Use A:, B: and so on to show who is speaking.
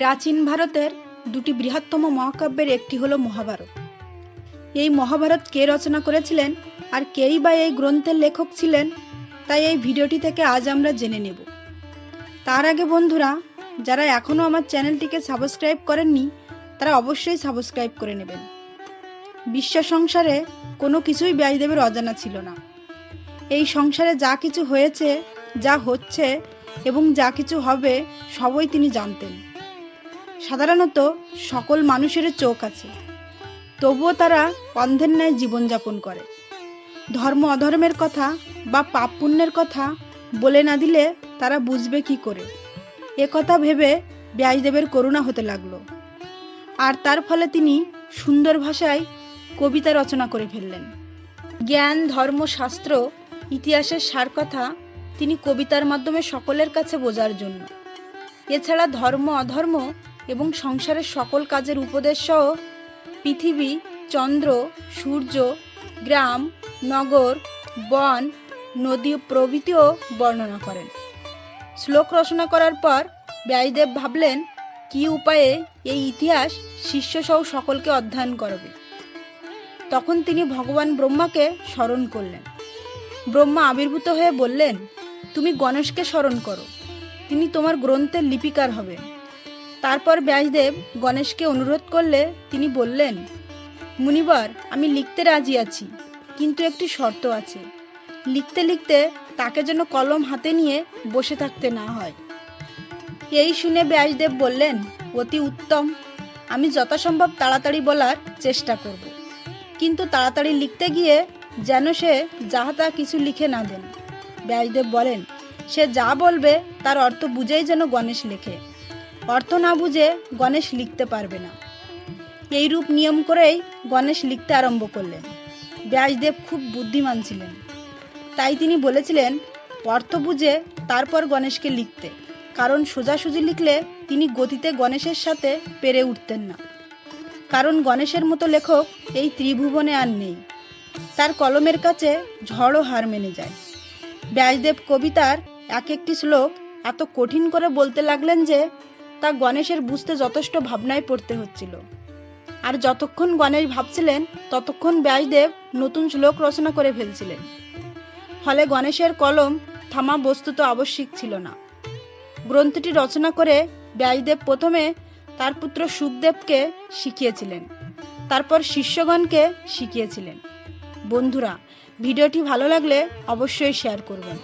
A: প্রাচীন ভারতের দুটি বৃহত্তম মহাকাব্যের একটি হলো মহাভারত। এই মহাভারত কে রচনা করেছিলেন আর কেই বা এই গ্রন্থের লেখক ছিলেন, তাই এই ভিডিওটি থেকে আজ আমরা জেনে নেব। তার আগে বন্ধুরা, যারা এখনও আমার চ্যানেলটিকে সাবস্ক্রাইব করেননি, তারা অবশ্যই সাবস্ক্রাইব করে নেবেন। বিশ্ব সংসারে কোনো কিছুই ব্যাসদেবের অজানা ছিল না। এই সংসারে যা কিছু হয়েছে, যা হচ্ছে এবং যা কিছু হবে, সবই তিনি জানতেন। সাধারণত সকল মানুষের চোখ আছে। তবুও তারা অন্ধের ন্যায় জীবনযাপন করে। ধর্ম অধর্মের কথা বা পাপ পুণ্যের কথা বলে না দিলে তারা বুঝবে কি করে। এ কথা ভেবে ব্যাসদেবের করুণা হতে লাগল। আর তার ফলে তিনি সুন্দর ভাষায় কবিতা রচনা করে ফেললেন। জ্ঞান, ধর্ম, শাস্ত্র, ইতিহাসের সার কথা তিনি কবিতার মাধ্যমে সকলের কাছে বোঝার জন্য। এছাড়া ধর্ম, অধর্ম এবং সংসারের সকল কাজের উপদেশ সহ পৃথিবী, চন্দ্র, সূর্য, গ্রাম, নগর, বন, নদী প্রভৃতিও বর্ণনা করেন। শ্লোক রচনা করার পর ব্যাসদেব ভাবলেন, কি উপায়ে এই ইতিহাস শিষ্যসহ সকলকে অধ্যয়ন করবে? তখন তিনি ভগবান ব্রহ্মাকে স্মরণ করলেন। ব্রহ্মা আবির্ভূত হয়ে বললেন, তুমি গণেশকে স্মরণ করো। তিনি তোমার গ্রন্থের লিপিকার হবেন তারপর ব্যাসদেব গণেশকে অনুরোধ করলে তিনি বললেন, মুনিবার, আমি লিখতে রাজি আছি, কিন্তু একটি শর্ত আছে। লিখতে লিখতে তাকে যেন কলম হাতে নিয়ে বসে থাকতে না হয়। এই শুনে ব্যাসদেব বললেন, অতি উত্তম। আমি যথাসম্ভব তাড়াতাড়ি বলার চেষ্টা করব। কিন্তু তাড়াতাড়ি লিখতে গিয়ে যেন সে যাহা তা কিছু লিখে না দেন। ব্যাসদেব বলেন সে যা বলবে, তার অর্থ বুঝেই যেন গণেশ লেখে। অর্থ না বুঝে গণেশ লিখতে পারবে না। এইরূপ নিয়ম করেই গণেশ লিখতে আরম্ভ করলেন। ব্যাসদেব খুব বুদ্ধিমান ছিলেন। তাই তিনি বলেছিলেন, অর্থ বুঝে তারপর গণেশকে লিখতে। কারণ সোজাসুজি লিখলে তিনি গতিতে গণেশের সাথে পেরে উঠতেন না। কারণ গণেশের মতো লেখক এই ত্রিভুবনে আর নেই। তার কলমের কাছে ঝড়ও হার মেনে যায়। ব্যাসদেব কবিতার এক একটি শ্লোক এত কঠিন করে বলতে লাগলেন যে তা গণেশের বুঝতে যথেষ্ট ভাবনায় পড়তে হচ্ছিল। আর যতক্ষণ গণেশ ভাবছিলেন, ততক্ষণ ব্যাসদেব নতুন শ্লোক রচনা করে ফেলছিলেন। ফলে গণেশের কলম থামা বস্তুত আবশ্যিক ছিল না। গ্রন্থটি রচনা করে ব্যাসদেব প্রথমে তার পুত্র সুখদেবকে শিখিয়েছিলেন, তারপর শিষ্যগণকে শিখিয়েছিলেন। বন্ধুরা, ভিডিওটি ভালো লাগলে অবশ্যই শেয়ার করবেন।